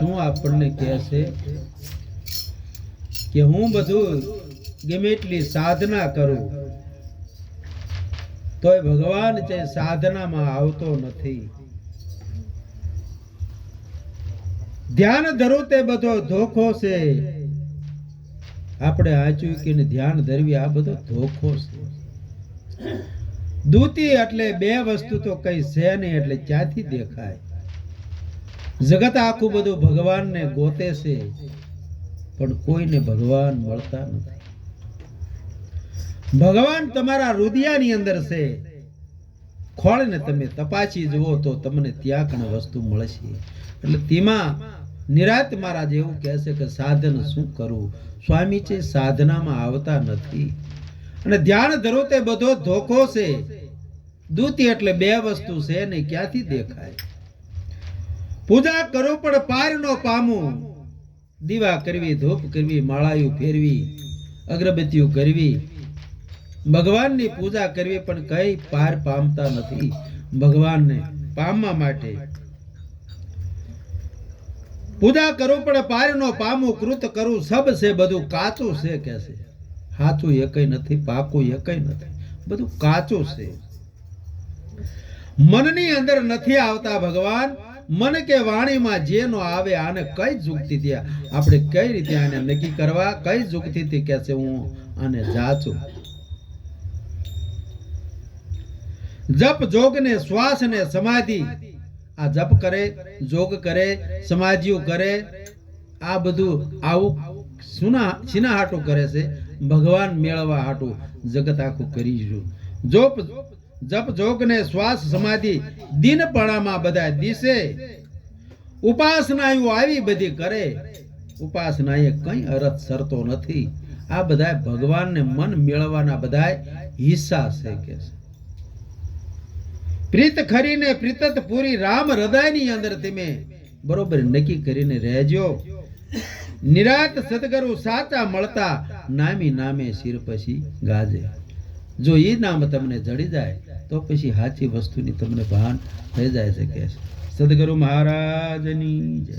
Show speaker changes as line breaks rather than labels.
શું આપણને કહે છે કે હું બધું ગમે એટલી સાધના કરું, તોય ભગવાન છે સાધનામાં આવતો નથી. ધ્યાન ધરું તે બધો ધોખો છે. આપણે આચું કે ધ્યાન ધરવી, આ બધો ધોખો છે. દૂતી એટલે બે વસ્તુ તો કઈ છે નહીં, એટલે ક્યાંથી દેખાય? જગત આખું બધું ભગવાનને ગોતે છે. પણ કોઈને ભગવાન મળતા નથી. ભગવાન તમારા રુદિયાની અંદર છે. ખોળને તમે તપાસી જુઓ તો તમને ત્યાં કણ વસ્તુ મળશે. એટલે તેમાં નિરાત મહારાજ એવું કહે છે કે સાધન શું કરવું સ્વામી છે સાધનામાં આવતા નથી. અને ધ્યાન ધરો તે બધો ધોખો છે. દૂતી એટલે બે વસ્તુ છે ને ક્યાંથી દેખાય? પૂજા કરો પણ પાર નો પામું. દીવા કરવી, ધૂપ કરવી, માળાયું ફેરવી, અગરબત્તીઓ કરવી. ભગવાનની પૂજા કરવી પણ કઈ પાર પામતા નથી. ભગવાનને પામવા માટે પૂજા કરું પણ પાર નો પામું. કૃત કરું, સબ છે બધું કાચું છે કે છે સાચું એક નથી, પાકું એકય નથી. બધું કાચું છે મનની અંદર નથી આવતા ભગવાન. મન કે વાણીમાં જેનો આવે આને કઈ જુગતીથી આપણે કઈ રીતે આને નક્કી કરવા? કઈ જુગતીથી કે છે, હું આને જાચું? જપ જોગ ને શ્વાસ ને સમાધિ. આ જપ કરે, જોગ કરે, સમાધિઓ કરે. આ બધું આવું સુના શીના હાટું કરે છે. ભગવાન મેળવવા હાટું જગત આખું કરીશું જોપ જપ જોગ ને શ્વાસ સમાધિ દિનપણામાં બધા દિશે ઉપાસનાયું આવી બધી કરે. ઉપાસનાએ કંઈ અરથ સરતો નથી. આ બધા ભગવાનને મન મેળવવાના બધા હિસ્સા છે કે છે. પ્રીત ખરીને પ્રીતત પૂરી રામ હૃદયની અંદર તમે બરોબર નક્કી કરીને રહેજો. નિરાત સદગરુ સાચા મળતા નામી નામે શિર પછી ગાજે. જો એ નામ તમને જડી જાય, તો પછી સાચી વસ્તુની તમને ભાન થઈ જાય છે કે સદગુરુ મહારાજની જય.